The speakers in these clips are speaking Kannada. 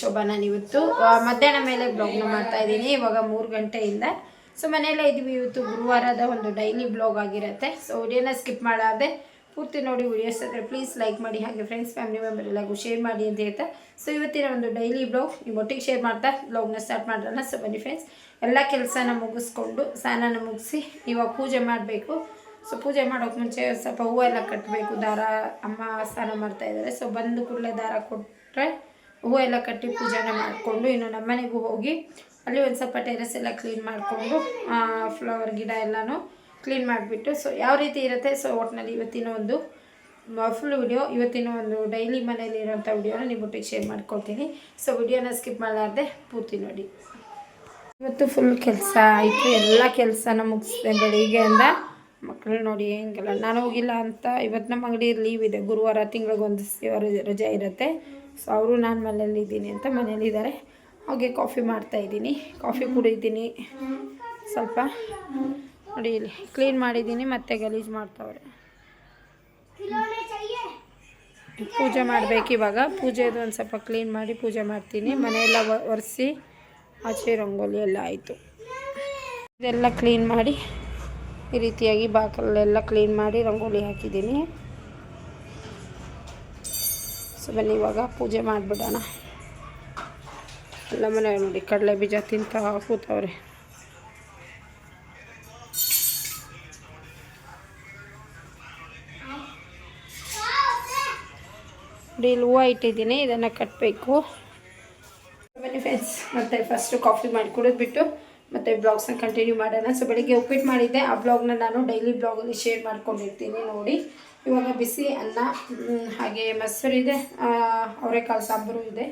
ಟು ನಾನು ಇವತ್ತು ಮಧ್ಯಾಹ್ನ ಮೇಲೆ ಬ್ಲಾಗ್ನ ಮಾಡ್ತಾ ಇದ್ದೀನಿ. ಇವಾಗ ಮೂರು ಗಂಟೆಯಿಂದ. ಸೊ ಮನೆಯಲ್ಲೇ ಇದ್ವಿ ಇವತ್ತು. ಗುರುವಾರದ ಒಂದು ಡೈಲಿ ಬ್ಲಾಗ್ ಆಗಿರುತ್ತೆ. ಸೊ ವಿಡಿಯೋನ ಸ್ಕಿಪ್ ಮಾಡಾದೆ ಪೂರ್ತಿ ನೋಡಿ ವಿಡಿಯೋಸ್ ಆದರೆ ಪ್ಲೀಸ್ ಲೈಕ್ ಮಾಡಿ. ಹಾಗೆ ಫ್ರೆಂಡ್ಸ್ ಫ್ಯಾಮಿಲಿ ಮೆಂಬರ್ ಎಲ್ಲರಿಗೂ ಶೇರ್ ಮಾಡಿ ಅಂತ ಹೇಳ್ತಾ. ಸೊ ಇವತ್ತಿನ ಒಂದು ಡೈಲಿ ಬ್ಲಾಗ್ ನಿಮ್ಮ ಒಟ್ಟಿಗೆ ಶೇರ್ ಮಾಡ್ತಾ ಬ್ಲಾಗ್ನ ಸ್ಟಾರ್ಟ್ ಮಾಡೋಣ. ಸೊ ಬನ್ನಿ ಫ್ರೆಂಡ್ಸ್ ಎಲ್ಲ ಕೆಲಸನ ಮುಗಿಸ್ಕೊಂಡು ಸ್ನಾನ ಮುಗಿಸಿ ಇವಾಗ ಪೂಜೆ ಮಾಡಬೇಕು. ಸೊ ಪೂಜೆ ಮಾಡೋಕೆ ಮುಂಚೆ ಸ್ವಲ್ಪ ಹೂವೆಲ್ಲ ಕಟ್ಟಬೇಕು ದಾರ, ಅಮ್ಮ ಸ್ನಾನ ಮಾಡ್ತಾ ಇದ್ದಾರೆ. ಸೊ ಬಂದು ಕೂಡಲೇ ದಾರ ಕೊಟ್ಟರೆ ಹೂವೆಲ್ಲ ಕಟ್ಟಿ ಪೂಜೆನ ಮಾಡಿಕೊಂಡು ಇನ್ನು ನಮ್ಮನೆಗೂ ಹೋಗಿ ಅಲ್ಲಿ ಒಂದು ಸ್ವಲ್ಪ ಟೆರೆಸ್ ಎಲ್ಲ ಕ್ಲೀನ್ ಮಾಡಿಕೊಂಡು ಫ್ಲವರ್ ಗಿಡ ಎಲ್ಲನೂ ಕ್ಲೀನ್ ಮಾಡಿಬಿಟ್ಟು ಸೊ ಯಾವ ರೀತಿ ಇರುತ್ತೆ ಸೊ ಒಟ್ಟಿನಲ್ಲಿ ಇವತ್ತಿನ ಒಂದು ಫುಲ್ ವಿಡಿಯೋ ಇವತ್ತಿನ ಒಂದು ಡೈಲಿ ಮನೇಲಿ ಇರೋಂಥ ವಿಡಿಯೋನ ನಿಮ್ಮೊಟ್ಟಿಗೆ ಶೇರ್ ಮಾಡ್ಕೊಳ್ತೀನಿ. ಸೊ ವಿಡಿಯೋನ ಸ್ಕಿಪ್ ಮಾಡಲಾರ್ದೆ ಪೂರ್ತಿ ನೋಡಿ. ಇವತ್ತು ಫುಲ್ ಕೆಲಸ ಆಯಿತು, ಎಲ್ಲ ಕೆಲಸನ ಮುಗಿಸಿದೆ ಬೆಳಿಗ್ಗೆಯಿಂದ ಮಕ್ಕಳು ನೋಡಿ ಹೆಂಗಿಲ್ಲ, ನಾನು ಹೋಗಿಲ್ಲ ಅಂತ, ಇವತ್ತು ನಮ್ಮ ಅಂಗಡಿ ಲೀವ್ ಇದೆ. ಗುರುವಾರ ತಿಂಗಳಿಗೊಂದು ರಜೆ ಇರುತ್ತೆ. ಸೊ ಅವರು ನಾನು ಮನೇಲಿ ಇದ್ದೀನಿ ಅಂತ ಮನೇಲಿದ್ದಾರೆ ಹಾಗೆ ಕಾಫಿ ಮಾಡ್ತಾಯಿದ್ದೀನಿ ಕಾಫಿ ಕುಡಿದ್ದೀನಿ ಸ್ವಲ್ಪ ನೋಡಿ ಇಲ್ಲಿ ಕ್ಲೀನ್ ಮಾಡಿದ್ದೀನಿ, ಮತ್ತೆ ಗಲೀಜು ಮಾಡ್ತಾವ್ರೆ. ಪೂಜೆ ಮಾಡಬೇಕು ಇವಾಗ. ಪೂಜೆದು ಒಂದು ಸ್ವಲ್ಪ ಕ್ಲೀನ್ ಮಾಡಿ ಪೂಜೆ ಮಾಡ್ತೀನಿ. ಮನೆಯೆಲ್ಲ ಒರೆಸಿ ಆಚೆ ರಂಗೋಲಿ ಎಲ್ಲ ಆಯಿತು. ಇದೆಲ್ಲ ಕ್ಲೀನ್ ಮಾಡಿ ಈ ರೀತಿಯಾಗಿ ಬಾಕಲೆಲ್ಲ ಕ್ಲೀನ್ ಮಾಡಿ ರಂಗೋಲಿ ಹಾಕಿದ್ದೀನಿ. ಸೊ ಬನ್ನಿ ಇವಾಗ ಪೂಜೆ ಮಾಡಿಬಿಡೋಣ. ಎಲ್ಲ ಮನೆ ನೋಡಿ, ಕಡಲೆ ಬೀಜ ತಿಂತ ಕೂತವ್ರೆ. ನೋಡಿ, ಇಲ್ಲಿ ಹೂವು ಇಟ್ಟಿದ್ದೀನಿ, ಇದನ್ನು ಕಟ್ಟಬೇಕು ಬನ್ನಿ ಫ್ರೆಂಡ್ಸ್ ಮತ್ತೆ ಫಸ್ಟು ಕಾಫಿ ಮಾಡಿ ಕುಡಿದ್ಬಿಟ್ಟು ಮತ್ತೆ ಬ್ಲಾಗ್ಸ್ನ ಕಂಟಿನ್ಯೂ ಮಾಡೋಣ. ಸೊ ಬೆಳಿಗ್ಗೆ ಉಪ್ಪಿಟ್ಟು ಮಾಡಿದ್ದೆ. ಆ ಬ್ಲಾಗ್ನ ನಾನು ಡೈಲಿ ಬ್ಲಾಗಲ್ಲಿ ಶೇರ್ ಮಾಡ್ಕೊಂಡಿರ್ತೀನಿ ನೋಡಿ. ಇವಾಗ ಬಿಸಿ ಅನ್ನ ಹಾಗೆ ಮೊಸರು ಇದೆ ಆ, ಅವರೆಕಾಳು ಸಾಂಬಾರು ಇದೆ.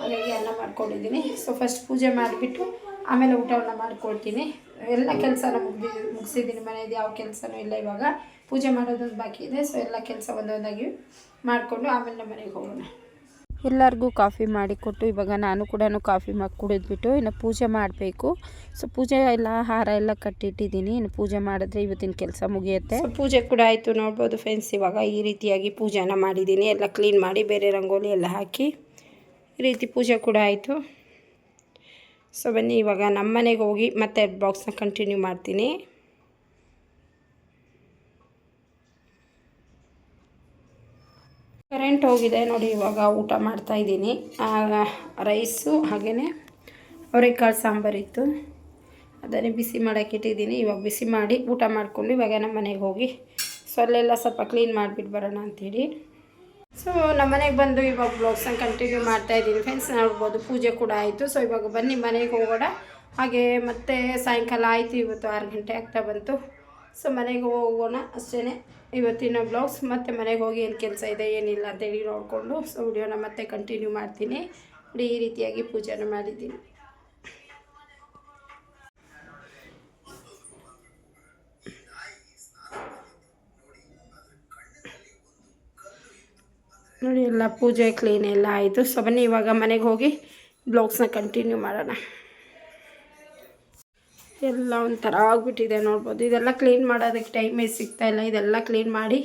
ಹಾಗಾಗಿ ಅನ್ನ ಮಾಡ್ಕೊಂಡಿದ್ದೀನಿ. ಸೊ ಫಸ್ಟ್ ಪೂಜೆ ಮಾಡಿಬಿಟ್ಟು ಆಮೇಲೆ ಊಟವನ್ನು ಮಾಡ್ಕೊಳ್ತೀನಿ. ಎಲ್ಲ ಕೆಲಸನ ಮುಗ್ದಿ ಮುಗಿಸಿದ್ದೀನಿ ಮನೆಯದು ಯಾವ ಕೆಲಸನೂ ಇಲ್ಲ ಇವಾಗ. ಪೂಜೆ ಮಾಡೋದೊಂದು ಬಾಕಿ ಇದೆ. ಸೊ ಎಲ್ಲ ಕೆಲಸ ಒಂದೊಂದಾಗಿ ಮಾಡಿಕೊಂಡು ಆಮೇಲೆ ನಮ್ಮ ಮನೆಗೆ ಹೋಗೋಣ. ಎಲ್ಲರಿಗೂ ಕಾಫಿ ಮಾಡಿಕೊಟ್ಟು ಇವಾಗ ನಾನು ಕೂಡ ಕಾಫಿ ಮಾಡಿ ಕುಡಿದ್ಬಿಟ್ಟು ಇನ್ನು ಪೂಜೆ ಮಾಡಬೇಕು. ಸೊ ಪೂಜೆ ಎಲ್ಲ, ಹಾರ ಎಲ್ಲ ಕಟ್ಟಿಟ್ಟಿದ್ದೀನಿ. ಇನ್ನು ಪೂಜೆ ಮಾಡಿದ್ರೆ ಇವತ್ತಿನ ಕೆಲಸ ಮುಗಿಯುತ್ತೆ. ಪೂಜೆ ಕೂಡ ಆಯಿತು ನೋಡ್ಬೋದು ಫ್ರೆಂಡ್ಸ್ ಇವಾಗ ಈ ರೀತಿಯಾಗಿ ಪೂಜೆನ ಮಾಡಿದ್ದೀನಿ. ಎಲ್ಲ ಕ್ಲೀನ್ ಮಾಡಿ ಬೇರೆ ರಂಗೋಲಿ ಎಲ್ಲ ಹಾಕಿ ಈ ರೀತಿ ಪೂಜೆ ಕೂಡ ಆಯಿತು. ಸೊ ಬನ್ನಿ, ಇವಾಗ ನಮ್ಮ ಮನೆಗೆ ಹೋಗಿ ಮತ್ತೆ ಬಾಕ್ಸ್ನ ಕಂಟಿನ್ಯೂ ಮಾಡ್ತೀನಿ. ಕರೆಂಟ್ ಹೋಗಿದೆ ನೋಡಿ, ಇವಾಗ ಊಟ ಮಾಡ್ತಾ ಇದ್ದೀನಿ. ರೈಸು ಹಾಗೆಯೇ ಅವರೆಕಾಳು ಸಾಂಬಾರಿತ್ತು ಅದನ್ನೇ ಬಿಸಿ ಮಾಡೋಕೆ ಇಟ್ಟಿದ್ದೀನಿ. ಇವಾಗ ಬಿಸಿ ಮಾಡಿ ಊಟ ಮಾಡಿಕೊಂಡು ಇವಾಗ ನಮ್ಮ ಮನೆಗೆ ಹೋಗಿ ಸೊ ಅಲ್ಲೆಲ್ಲ ಸ್ವಲ್ಪ ಕ್ಲೀನ್ ಮಾಡಿಬಿಟ್ಟು ಬರೋಣ ಅಂತೇಳಿ. ಸೊ ನಮ್ಮ ಮನೆಗೆ ಬಂದು ಇವಾಗ ಬ್ಲಾಗ್ಸನ್ನು ಕಂಟಿನ್ಯೂ ಮಾಡ್ತಾ ಇದ್ದೀನಿ. ಫ್ರೆಂಡ್ಸ್ ನೋಡ್ಬೋದು ಪೂಜೆ ಕೂಡ ಆಯಿತು. ಸೊ ಇವಾಗ ಬನ್ನಿ ಮನೆಗೆ ಹೋಗೋಣ. ಹಾಗೆ ಮತ್ತೆ ಸಾಯಂಕಾಲ ಆಯಿತು. ಇವತ್ತು ಆರು ಗಂಟೆ ಆಗ್ತಾ ಬಂತು. ಸೊ ಮನೆಗೆ ಹೋಗೋಣ ಅಷ್ಟೇ ಇವತ್ತಿನ ಬ್ಲಾಗ್ಸ್ ಮತ್ತು ಮನೆಗೆ ಹೋಗಿ ಏನು ಕೆಲಸ ಇದೆ, ಏನಿಲ್ಲ ಅಂತೇಳಿ ನೋಡಿಕೊಂಡು, ಸೊ ವಿಡಿಯೋನ ಮತ್ತೆ ಕಂಟಿನ್ಯೂ ಮಾಡ್ತೀನಿ. ನೋಡಿ, ಈ ರೀತಿಯಾಗಿ ಪೂಜೆನ ಮಾಡಿದ್ದೀನಿ. ನೋಡಿ, ಎಲ್ಲ ಪೂಜೆ ಕ್ಲೀನ್ ಎಲ್ಲ ಆಯಿತು. ಸೊ ಬನ್ನಿ, ಇವಾಗ ಮನೆಗೆ ಹೋಗಿ ಬ್ಲಾಗ್ಸ್ನ ಕಂಟಿನ್ಯೂ ಮಾಡೋಣ. ಎಲ್ಲ ಒಂಥರ ಆಗಿಬಿಟ್ಟಿದೆ ನೋಡ್ಬೋದು. ಇದೆಲ್ಲ ಕ್ಲೀನ್ ಮಾಡೋದಕ್ಕೆ ಟೈಮೇ ಸಿಗ್ತಾ ಇಲ್ಲ. ಇದೆಲ್ಲ ಕ್ಲೀನ್ ಮಾಡಿ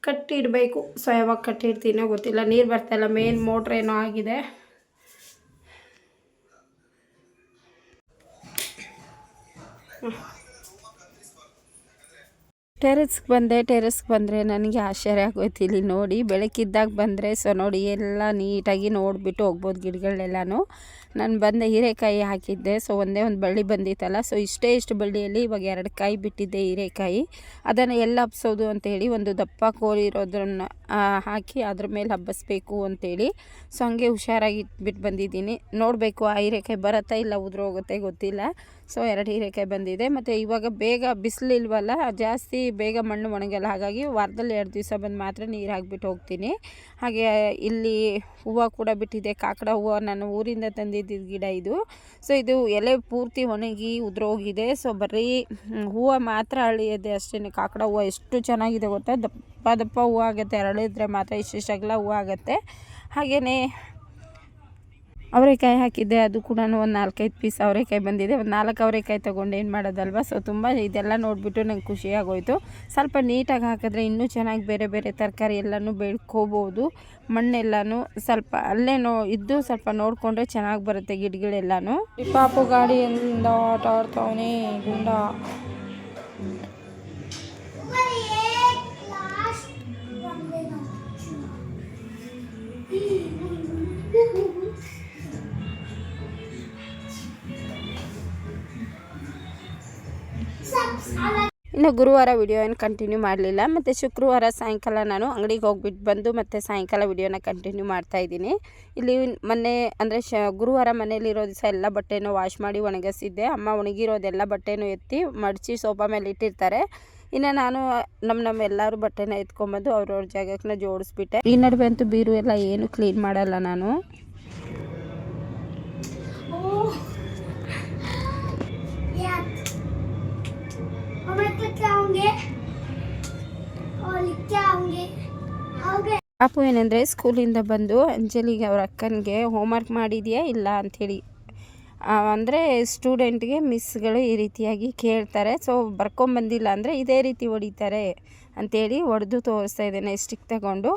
ಕಟ್ಟಿಡಬೇಕು. ಸೊ ಯಾವಾಗ ಕಟ್ಟಿಡ್ತೀನೋ ಗೊತ್ತಿಲ್ಲ. ನೀರು ಬರ್ತಾ ಇಲ್ಲ. ಮೇನ್ ಮೋಟ್ರ್ ಏನೋ ಆಗಿದೆ. ಟೆರೆಸ್ಗೆ ಬಂದೆ, ಟೆರೆಸ್ಗೆ ಬಂದರೆ ನನಗೆ ಆಶ್ಚರ್ಯ ಆಗೋಯ್ತು. ಇಲ್ಲಿ ನೋಡಿ, ಬೆಳಕಿದ್ದಾಗ ಬಂದರೆ, ಸೊ ನೋಡಿ, ಎಲ್ಲ ನೀಟಾಗಿ ನೋಡಿಬಿಟ್ಟು ಹೋಗ್ಬೋದು ಗಿಡಗಳೆಲ್ಲನೂ. ನಾನು ಬಂದೆ, ಹೀರೆಕಾಯಿ ಹಾಕಿದ್ದೆ. ಸೊ ಒಂದೇ ಒಂದು ಬಳ್ಳಿ ಬಂದಿತ್ತಲ್ಲ, ಸೊ ಇಷ್ಟೇ ಇಷ್ಟು ಬಳ್ಳಿಯಲ್ಲಿ ಇವಾಗ ಎರಡು ಕಾಯಿ ಬಿಟ್ಟಿದ್ದೆ ಹೀರೆಕಾಯಿ. ಅದನ್ನು ಎಲ್ಲ ಹಬ್ಸೋದು ಅಂತೇಳಿ ಒಂದು ದಪ್ಪ ಕೋರಿರೋದನ್ನು ಹಾಕಿ ಅದ್ರ ಮೇಲೆ ಹಬ್ಬಿಸ್ಬೇಕು ಅಂತೇಳಿ. ಸೊ ಹಂಗೆ ಹುಷಾರಾಗಿ ಇಟ್ಬಿಟ್ಟು ಬಂದಿದ್ದೀನಿ. ನೋಡಬೇಕು ಆ ಹೀರೆಕಾಯಿ ಬರುತ್ತಾ ಇಲ್ಲ ಉದುರೋಗುತ್ತೆ ಗೊತ್ತಿಲ್ಲ. ಸೊ ಎರಡು ಹೀರೆಕಾಯಿ ಬಂದಿದೆ. ಮತ್ತು ಇವಾಗ ಬೇಗ ಬಿಸಿಲಿಲ್ವಲ್ಲ, ಜಾಸ್ತಿ ಬೇಗ ಮಣ್ಣು ಒಣಗಲ್ಲ. ಹಾಗಾಗಿ ವಾರದಲ್ಲಿ ಎರಡು ದಿವಸ ಬಂದು ಮಾತ್ರ ನೀರು ಹಾಕ್ಬಿಟ್ಟು ಹೋಗ್ತೀನಿ. ಹಾಗೆ ಇಲ್ಲಿ ಹೂವು ಕೂಡ ಬಿಟ್ಟಿದೆ. ಕಾಕಡ ಹೂವು ನಾನು ಊರಿಂದ ತಂದಿದ್ದ ಗಿಡ ಇದು. ಸೊ ಇದು ಎಲೆ ಪೂರ್ತಿ ಒಣಗಿ ಉದುರೋಗಿದೆ. ಸೊ ಬರೀ ಹೂವು ಮಾತ್ರ ಅಳಿಯದೆ ಅಷ್ಟೇ ಕಾಕಡ ಹೂವು ಎಷ್ಟು ಚೆನ್ನಾಗಿದೆ ಗೊತ್ತಾ? ದಪ್ಪ ದಪ್ಪ ಹೂವು ಆಗುತ್ತೆ. ಅರಳಿದ್ರೆ ಮಾತ್ರ ಇಷ್ಟಿಷ್ಟು ಅಗಲ ಹೂವು ಆಗುತ್ತೆ. ಹಾಗೆಯೇ ಅವರೆಕಾಯಿ ಹಾಕಿದ್ದೆ, ಅದು ಕೂಡ ಒಂದು ನಾಲ್ಕೈದು ಪೀಸ್ ಅವರೆಕಾಯಿ ಬಂದಿದೆ. ಒಂದು ನಾಲ್ಕು ಅವರೆಕಾಯಿ ತೊಗೊಂಡು ಏನು ಮಾಡೋದಲ್ವ? ಸೊ ತುಂಬ ಇದೆಲ್ಲ ನೋಡಿಬಿಟ್ಟು ನಂಗೆ ಖುಷಿಯಾಗೋಯಿತು. ಸ್ವಲ್ಪ ನೀಟಾಗಿ ಹಾಕಿದ್ರೆ ಇನ್ನೂ ಚೆನ್ನಾಗಿ ಬೇರೆ ಬೇರೆ ತರಕಾರಿ ಎಲ್ಲನೂ ಬೆಳ್ಕೋಬೋದು ಮಣ್ಣೆಲ್ಲನೂ ಸ್ವಲ್ಪ ಅಲ್ಲೇ ನೋ ಇದ್ದು ಸ್ವಲ್ಪ ನೋಡಿಕೊಂಡ್ರೆ ಚೆನ್ನಾಗಿ ಬರುತ್ತೆ ಗಿಡಗಳೆಲ್ಲನೂ. ಪಾಪು ಗಾಡಿಯಿಂದ ಆಟ ಆಡ್ತಾವನೆ ಗುಂಡ. ಇನ್ನು ಗುರುವಾರ ವಿಡಿಯೋ ಏನು ಕಂಟಿನ್ಯೂ ಮಾಡಲಿಲ್ಲ. ಮತ್ತು ಶುಕ್ರವಾರ ಸಾಯಂಕಾಲ ನಾನು ಅಂಗಡಿಗೆ ಹೋಗ್ಬಿಟ್ಟು ಬಂದು ಮತ್ತು ಸಾಯಂಕಾಲ ವಿಡಿಯೋನ ಕಂಟಿನ್ಯೂ ಮಾಡ್ತಾ ಇದ್ದೀನಿ. ಇಲ್ಲಿ ಮೊನ್ನೆ ಅಂದರೆ ಶ, ಗುರುವಾರ ಮನೇಲಿರೋ ದಿವಸ ಎಲ್ಲ ಬಟ್ಟೆನೂ ವಾಶ್ ಮಾಡಿ ಒಣಗಿಸಿದ್ದೆ. ಅಮ್ಮ ಒಣಗಿರೋದೆಲ್ಲ ಬಟ್ಟೆನೂ ಎತ್ತಿ ಮಡಚಿ ಸೋಫಾ ಮೇಲೆ ಇಟ್ಟಿರ್ತಾರೆ. ಇನ್ನು ನಾನು ನಮ್ಮ ನಮ್ಮ ಎಲ್ಲರೂ ಬಟ್ಟೆನ ಎತ್ಕೊಂಬಂದು ಅವ್ರವ್ರ ಜಾಗಕ್ಕೆ ಜೋಡಿಸ್ಬಿಟ್ಟೆ. ಈ ನಡುವೆ ಅಂತೂ ಬೀರು ಎಲ್ಲ ಏನು ಕ್ಲೀನ್ ಮಾಡಲ್ಲ ನಾನು. ಪಾಪು ಏನಂದರೆ, ಸ್ಕೂಲಿಂದ ಬಂದು ಅಂಜಲಿಗೆ ಅವ್ರ ಅಕ್ಕನಿಗೆ ಹೋಮ್ವರ್ಕ್ ಮಾಡಿದೆಯಾ ಇಲ್ಲ? ಅಂಥೇಳಿ. ಅಂದರೆ ಸ್ಟೂಡೆಂಟ್ಗೆ ಮಿಸ್ಗಳು ಈ ರೀತಿಯಾಗಿ ಕೇಳ್ತಾರೆ. ಸೊ ಬರ್ಕೊಂಬಂದಿಲ್ಲ ಅಂದರೆ ಇದೇ ರೀತಿ ಹೊಡಿತಾರೆ ಅಂಥೇಳಿ ಹೊಡೆದು ತೋರಿಸ್ತಾ ಇದ್ದೇನೆ ಸ್ಟಿಕ್ ತಗೊಂಡು.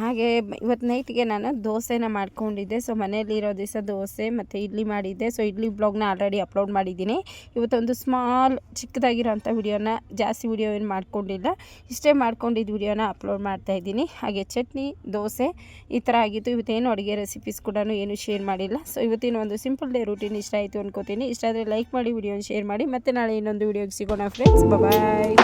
ಹಾಗೆ ಇವತ್ತು ನೈಟ್ಗೆ ನಾನು ದೋಸೆನ ಮಾಡ್ಕೊಂಡಿದ್ದೆ. ಸೊ ಮನೇಲಿ ಇರೋ ದಿವಸ ದೋಸೆ ಮತ್ತು ಇಡ್ಲಿ ಮಾಡಿದ್ದೆ. ಸೊ ಇಡ್ಲಿ ಬ್ಲಾಗ್ನ ಆಲ್ರೆಡಿ ಅಪ್ಲೋಡ್ ಮಾಡಿದ್ದೀನಿ. ಇವತ್ತೊಂದು ಸ್ಮಾಲ್ ಚಿಕ್ಕದಾಗಿರೋಂಥ ವಿಡಿಯೋನ, ಜಾಸ್ತಿ ವಿಡಿಯೋ ಏನು ಮಾಡ್ಕೊಂಡಿಲ್ಲ. ಇಷ್ಟೇ ಮಾಡ್ಕೊಂಡಿದ್ದ ವಿಡಿಯೋನ ಅಪ್ಲೋಡ್ ಮಾಡ್ತಾ ಇದ್ದೀನಿ. ಹಾಗೆ ಚಟ್ನಿ, ದೋಸೆ ಈ ಥರ ಆಗಿತ್ತು. ಇವತ್ತೇನು ಅಡುಗೆ ರೆಸಿಪೀಸ್ ಕೂಡ ಏನು ಶೇರ್ ಮಾಡಿಲ್ಲ. ಸೊ ಇವತ್ತಿನ ಒಂದು ಸಿಂಪಲ್ ಡೇ ರೂಟೀನ್ ಇಷ್ಟ ಆಯಿತು ಅನ್ಕೋತೀನಿ. ಇಷ್ಟ ಆದರೆ ಲೈಕ್ ಮಾಡಿ ವಿಡಿಯೋನ ಶೇರ್ ಮಾಡಿ. ಮತ್ತು ನಾಳೆ ಇನ್ನೊಂದು ವಿಡಿಯೋಗೆ ಸಿಗೋಣ ಫ್ರೆಂಡ್ಸ್ ಬಾಯ್